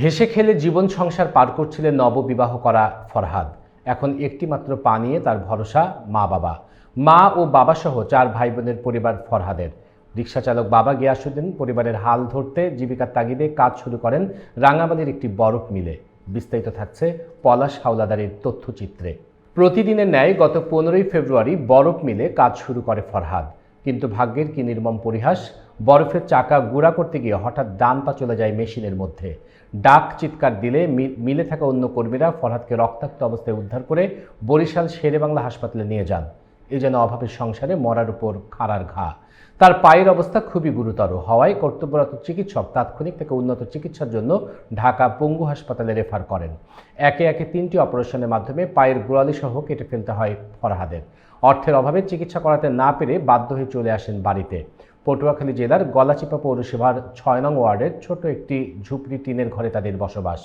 হেসে খেলে জীবন সংসার পার করছিলেন নববিবাহ করা ফরহাদ। এখন একটিমাত্র পা নিয়ে তার ভরসা মা বাবা। মা ও বাবা সহ চার ভাই বোনের পরিবার ফরহাদের। রিক্সা চালক বাবা গিয়াসুদ্দিন পরিবারের হাল ধরতে জীবিকার তাগিদে কাজ শুরু করেন রাঙামাটির একটি বরফ মিলে। বিস্তারিত থাকছে পলাশ হাওলাদারের তথ্যচিত্রে। প্রতিদিনের ন্যায় গত পনেরোই ফেব্রুয়ারি বরফ মিলে কাজ শুরু করে ফরহাদ। কিন্তু ভাগ্যের কি নির্মম পরিহাস? বরফের চাকা গুঁড়া করতে গিয়ে হঠাৎ ডান পা চলে যায় মেশিনের মধ্যে। ডাক চিৎকার দিলে মিলে থাকা অন্য কর্মীরা ফরহাদকে রক্তাক্ত অবস্থায় উদ্ধার করে বরিশাল শেরে বাংলা হাসপাতালে নিয়ে যান। এ যেন অভাবের সংসারে মরার উপর খাড়ার ঘা। তার পায়ের অবস্থা খুবই গুরুতর হওয়ায় কর্তব্যরত চিকিৎসক তাৎক্ষণিক থেকে উন্নত চিকিৎসার জন্য ঢাকা পঙ্গু হাসপাতালে রেফার করেন। একে একে তিনটি অপারেশনের মাধ্যমে পায়ের গোড়ালি সহ কেটে ফেলতে হয় ফরহাদের। অর্থের অভাবে চিকিৎসা করাতে না পেরে বাধ্য হয়ে চলে আসেন বাড়িতে। পটুয়াখালী জেলার গলাচিপা পৌরসভার ছয় নং ওয়ার্ডের ছোট একটি ঝুপড়ি টিনের ঘরে তাদের বসবাস।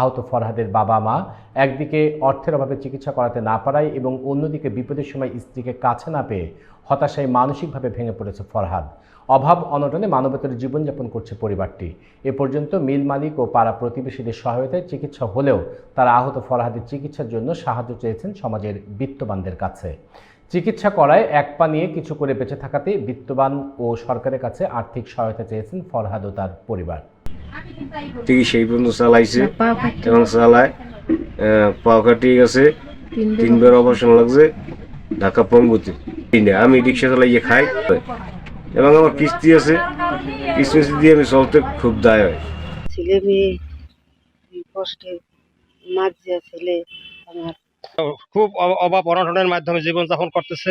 আহত ফরহাদের বাবা মা একদিকে অর্থের অভাবে চিকিৎসা করাতে না পারায় এবং অন্যদিকে বিপদের সময় স্ত্রীকে কাছে না পেয়ে হতাশায় মানসিকভাবে ভেঙে পড়েছে ফরহাদ। অভাব, অনটনে মানবতার জীবনযাপন করছে পরিবারটি। এ পর্যন্ত মিল মালিক ও পাড়া প্রতিবেশীদের সহায়তায় চিকিৎসা হলেও তারা আহত ফরহাদের চিকিৎসার জন্য সাহায্য চেয়েছেন সমাজের বিত্তবানদের কাছে। চিকিৎসা করায় এক পা নিয়ে কিছু করে বেঁচে থাকাতে বিত্তবান ও সরকারের কাছে আর্থিক সহায়তা চেয়েছেন ফরহাদ ও তার পরিবার। ঠিক সেই পর্যন্ত চালাইছে। এবং চালায়। আহ, পা কাটিয়ে গেছে। তিনবার অপারেশন লাগছে ঢাকা পঙ্গুতে। আমি রিক্সা চালাইয়ে খাই। এবং আমার কিস্তি আছে। কিস্তি মিস্তি দিয়ে আমি চলতে খুব দায় হয়। ছেলে মেয়ে কষ্টে মাঝে ছেলে আমার। খুব অভাব অনটনের মাধ্যমে জীবনযাপন করতেছে।